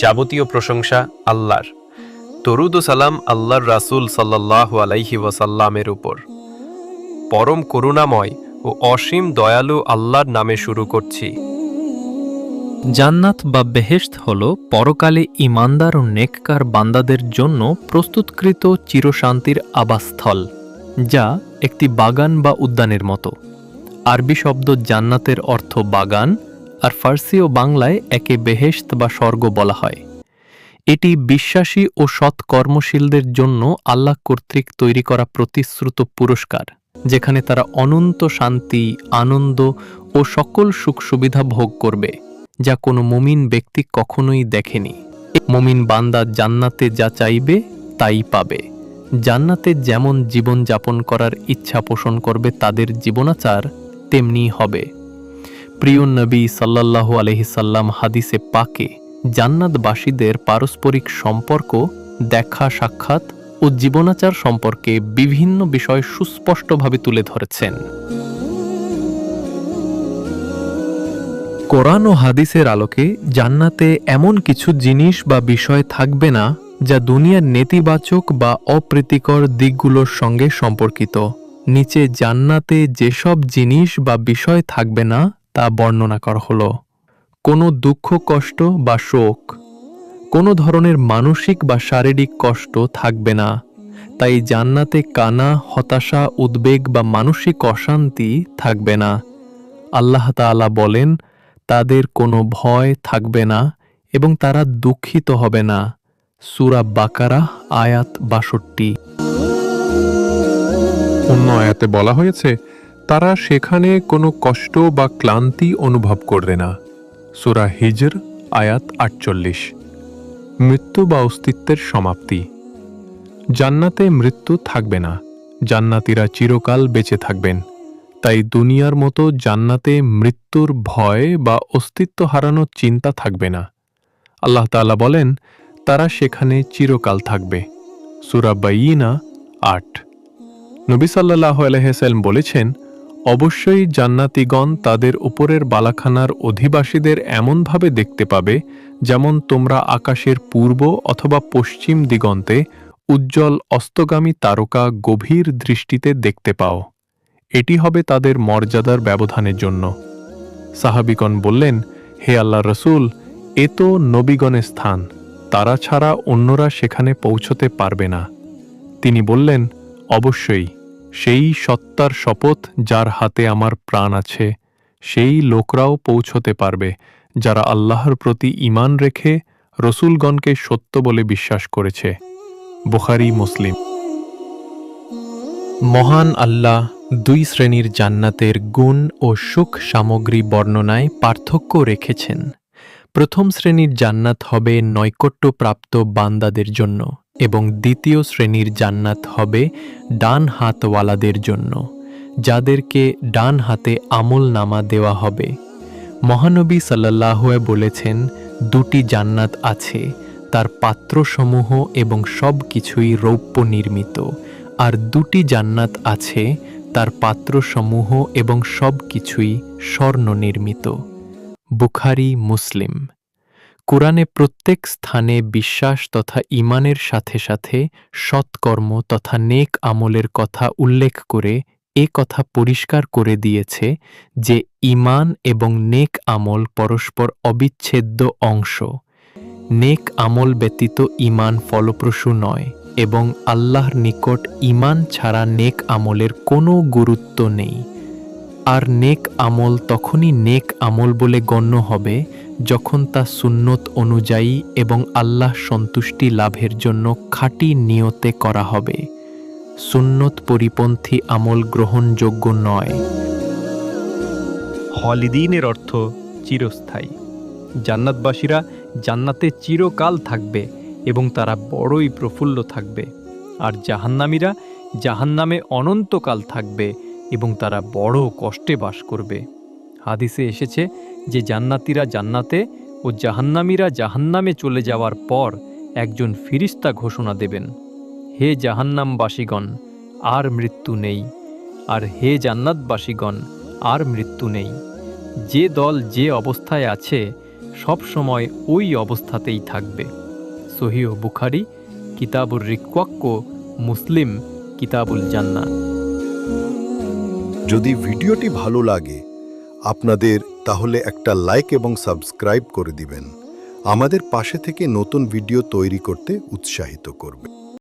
যাবতীয় প্রশংসা আল্লাহর। তরুদ সালাম আল্লাহর রাসূল সাল্লাল্লাহু আলাইহি ওয়াসাল্লামের উপর। পরম করুণাময় ও অসীম দয়ালু আল্লাহর নামে শুরু করছি। জান্নাত বা বেহেশত হল পরকালে ইমানদার ও নেককার বান্দাদের জন্য প্রস্তুতকৃত চিরশান্তির আবাসস্থল, যা একটি বাগান বা উদ্যানের মতো। আরবি শব্দ জান্নাতের অর্থ বাগান আর ফার্সি ও বাংলায় একে বেহেশত বা স্বর্গ বলা হয়। এটি বিশ্বাসী ও সৎ কর্মশীলদের জন্য আল্লাহ কর্তৃক তৈরি করা প্রতিশ্রুত পুরস্কার, যেখানে তারা অনন্ত শান্তি, আনন্দ ও সকল সুখ সুবিধা ভোগ করবে, যা কোনো মুমিন ব্যক্তি কখনোই দেখেনি। মুমিন বান্দা জান্নাতে যা চাইবে, তাই পাবে। জান্নাতে যেমন জীবন যাপন করার ইচ্ছা পোষণ করবে তাদের জীবনাচার, তেমনি হবে। প্রিয় নবী সাল্লাল্লাহু আলহিসাল্লাম হাদিসে পাকে, জান্নাতবাসীদের পারস্পরিক সম্পর্ক, দেখা সাক্ষাৎ ও জীবনাচার সম্পর্কে বিভিন্ন বিষয় সুস্পষ্টভাবে তুলে ধরেছেন। কোরআন ও হাদিসের আলোকে জান্নাতে এমন কিছু জিনিস বা বিষয় থাকবে না, যা দুনিয়ার নেতিবাচক বা অপ্রীতিকর দিকগুলোর সঙ্গে সম্পর্কিত। নিচে জান্নাতে যেসব জিনিস বা বিষয় থাকবে না তা বর্ণনা করা হলো, কোনো দুঃখ কষ্ট বা শোক, কোনো ধরনের মানসিক বা শারীরিক কষ্ট থাকবে না, তাই জান্নাতে কানা, হতাশা, উদ্বেগ বা মানসিক অশান্তি থাকবে না। আল্লাহ তাআলা বলেন, তাদের কোনো ভয় থাকবে না এবং তারা দুঃখিত হবে না। সুরা বাকারা আয়াত বাষট্টি। অন্য আয়াতে বলা হয়েছে তারা সেখানে কোনো কষ্ট বা ক্লান্তি অনুভব করবে না। সুরা হিজর, আয়াত আটচল্লিশ। মৃত্যু বা অস্তিত্বের সমাপ্তি। জান্নাতে মৃত্যু থাকবে না। জান্নাতিরা চিরকাল বেঁচে থাকবেন। তাই দুনিয়ার মতো জান্নাতে মৃত্যুর ভয় বা অস্তিত্ব হারানোর চিন্তা থাকবে না। আল্লাহ তাআলা বলেন, তারা সেখানে চিরকাল থাকবে। সুরা বাইয়িনা আট। নবী সাল্লাহ আলহাম বলেছেন অবশ্যই জান্নাতিগণ তাদের উপরের বালাখানার অধিবাসীদের এমনভাবে দেখতে পাবে, যেমন তোমরা আকাশের পূর্ব অথবা পশ্চিম দিগন্তে উজ্জ্বল অস্তগামী তারকা গভীর দৃষ্টিতে দেখতে পাও। এটি হবে তাদের মর্যাদার ব্যবধানের জন্য। সাহাবিগণ বললেন, হে আল্লাহ রসুল, এ তো নবীগণের স্থান, তারা ছাড়া অন্যরা সেখানে পৌঁছতে পারবে না। তিনি বললেন, অবশ্যই। সেই সত্তার শপথ যার হাতে আমার প্রাণ আছে, সেই লোকরাও পৌঁছতে পারবে, যারা আল্লাহর প্রতি ঈমান রেখে রসুলগণকে সত্য বলে বিশ্বাস করেছে। বুখারি, মুসলিম। মহান আল্লাহ দুই শ্রেণির জান্নাতের গুণ ও সুখ সামগ্রী বর্ণনায় পার্থক্য রেখেছেন। প্রথম শ্রেণির জান্নাত হবে নৈকট্যপ্রাপ্ত বান্দাদের জন্য। এবং দ্বিতীয় শ্রেণির জান্নাত হবে ডান হাতওয়ালাদের জন্য, যাদেরকে ডান হাতে আমল নামা দেওয়া হবে। মহানবী সাল্লাহুয়ে বলেছেন, দুটি জান্নাত আছে, তার পাত্রসমূহ এবং সব কিছুই রৌপ্য নির্মিত, আর দুটি জান্নাত আছে, তার পাত্রসমূহ এবং সব কিছুই স্বর্ণ নির্মিত বুখারি, মুসলিম। কোরআনে প্রত্যেক স্থানে বিশ্বাস তথা ইমানের সাথে সাথে সৎকর্ম তথা নেক আমলের কথা উল্লেখ করে এ কথা পরিষ্কার করে দিয়েছে যে ইমান এবং নেক আমল পরস্পর অবিচ্ছেদ্য অংশ। নেক আমল ব্যতীত ইমান ফলপ্রসূ নয় এবং আল্লাহর নিকট ইমান ছাড়া নেক আমলের কোনো গুরুত্ব নেই। আর নেক আমল তখনই নেক আমল বলে গণ্য হবে যখন তা সুন্নত অনুযায়ী এবং আল্লাহ সন্তুষ্টি লাভের জন্য খাঁটি নিয়তে করা হবে। সুন্নত পরিপন্থী আমল গ্রহণযোগ্য নয়। হলিদিনের অর্থ চিরস্থায়ী। জান্নাতবাসীরা জান্নাতে চিরকাল থাকবে এবং তারা বড়ই প্রফুল্ল থাকবে। আর জাহান্নামীরা জাহান্নামে অনন্তকাল থাকবে এবং তারা বড় কষ্টে বাস করবে। হাদিসে এসেছে যে জান্নাতীরা জান্নাতে ও জাহান্নামীরা জাহান্নামে চলে যাওয়ার পর একজন ফিরিস্তা ঘোষণা দেবেন, হে জাহান্নামবাসীগণ, আর মৃত্যু নেই। আর হে জান্নাতবাসীগণ, আর মৃত্যু নেই। যে দল যে অবস্থায় আছে, সব সময় ওই অবস্থাতেই থাকবে। সহিহ বুখারি, কিতাবুর রিক্বাক্য মুসলিম, কিতাবুল জান্না যদি ভিডিওটি ভালো লাগে, আপনাদের তাহলে একটা লাইক এবং সাবস্ক্রাইব করে দিবেন। আমাদের পাশে থেকে নতুন ভিডিও তৈরি করতে উৎসাহিত করবে।